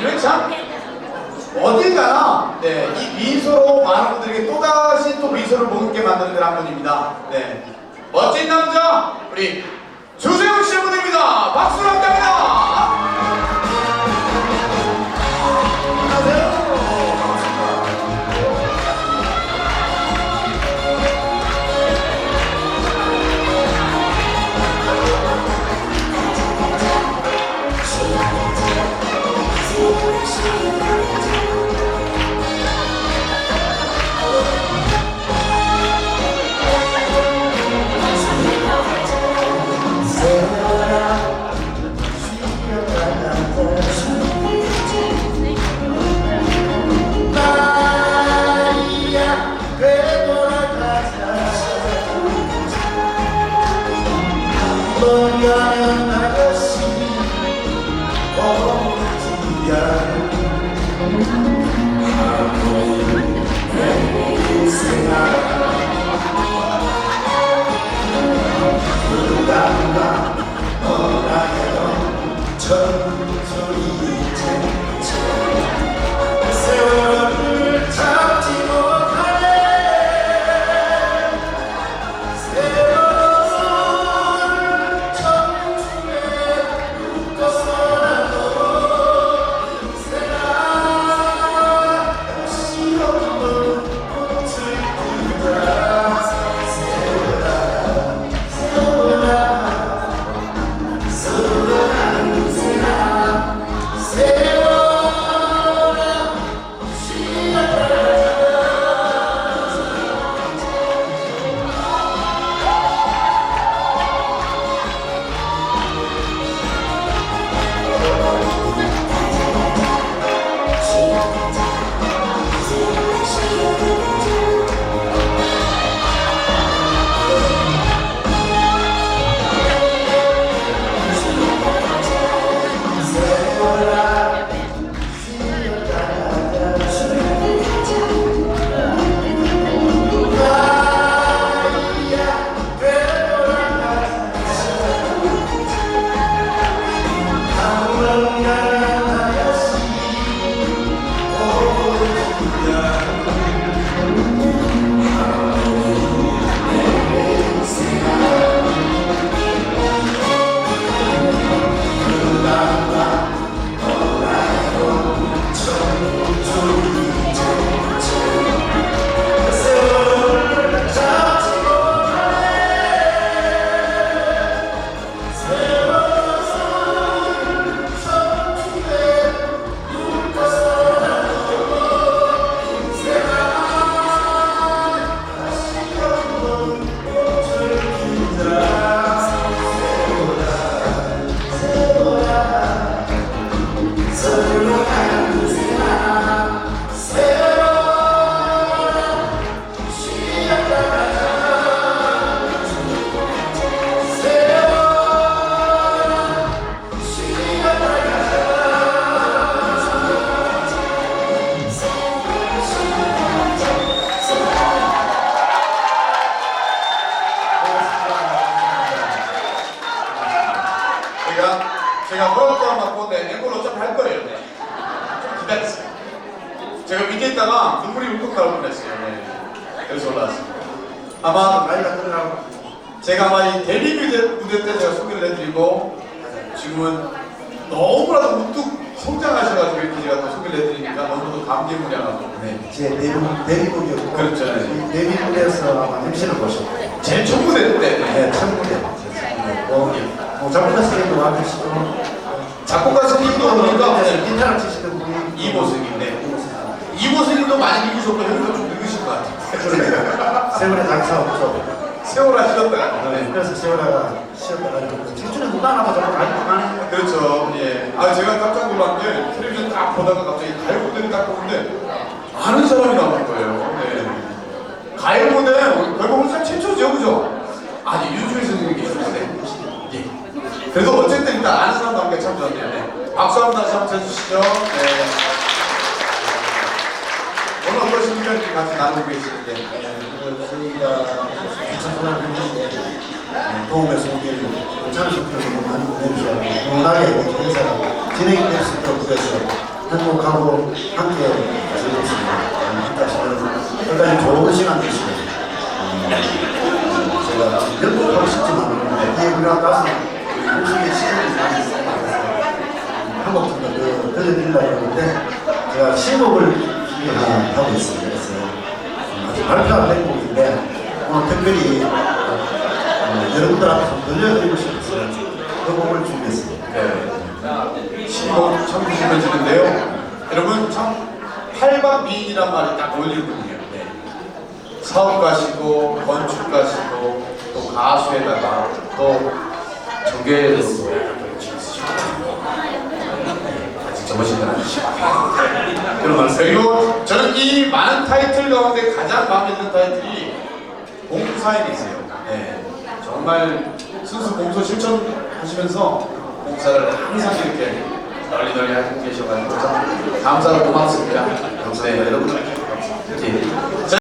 이런 참 어딘가나 네, 이 미소로 많은 분들에게 또다시 또 미소를 머금게 만드는 그런 한 분입니다. 네. 멋진 남자 우리 주세훈 씨 분입니다. 박수로 함께합니다. 한 좀 기다리세요. 제가 밑에 있다가 눈물이 울컥 나올 뻔했어요. 네. 그래서 올라왔습니다. 아마 나이가 들어가고 제가 아마 이 데뷔 무대, 무대 때 제가 소개를 해드리고 지금은 너무나도 우뚝 성장하셔가지고 이렇게 제가 또 소개를 해드리니까 너무나도 감개무량하고 네. 제 데뷔 데뷔곡이었고 그렇죠. 이 데뷔 무대에서 아마 MC를 보셨고 제일 첫 무대 때 네. 네, 첫 무대 뭐, 뭐 작곡가 선생님도 와주시고 작곡가 스님도 보니까 네, 네. 기타를 치시는 분이 이보승인데 이보승. 이보승님도 많이 늙으셨고 형님도 좀 늙으신 것 같아요. 그러니까 세월의 장사 없죠 세월 하시었다가 네. 그래서 세월아가 쉬었다가 청춘에 누가 나가 자꾸 많이 그만해 그렇죠. 예. 아 제가 깜짝 놀란 게 텔레비전 딱 보다가 갑자기 가요 무대를 딱 보는데 아는 사람이 나오는 거예요. 네. 가요 무대 결국 혼자 최초죠, 그죠? 아니 윤주희 선생님이 계셨는데. 예. 그래도 어쨌든 일단 아는 사람 나온 게참 좋네요. 네. 박수 한번 다시 한번 쳐주시죠. 네. 오늘 어떠십니까? 이렇게 같이 나누고 계시는데. 그 분인데 도움에서 오기를 괜찮으신 분에서 많이 보내주셔서 원하게 행사가 진행이 될 수 있도록 그래서 행복하고 함께 즐겁습니다. 끝까지 좋은 시간 되시고 어, 제가 연극하고 싶지만 이 우리가 가서 음식의 시간이 많이 있어서 한곡 정도 더 들려드리려고 했는데 제가 준비하- 하고 있습니다. 그래서 아직 발표 안 된 곡인데 오늘 특별히 어, 여러분들 앞에서 들려드리고 싶어서 그 곡을 준비했습니다. 네. 신곡 참 궁금해지는데요. 여러분 참 팔박 미인이란 말이 딱 어울리거든요. 네. 사업가시고 건축가시고 또 가수에다가 또 전개로도 아직 접으신 건 아니시죠? 그런 말씀. 그리고 저는 이 많은 타이틀 가운데 가장 마음에 드는 타이틀이 봉사인이세요. 네. 정말 순수 봉사 실천하시면서 봉사를 항상 이렇게 널리 널리 하고 계셔가지고 참 감사하고 고맙습니다. 감사합니다. 여러분. 예. 자,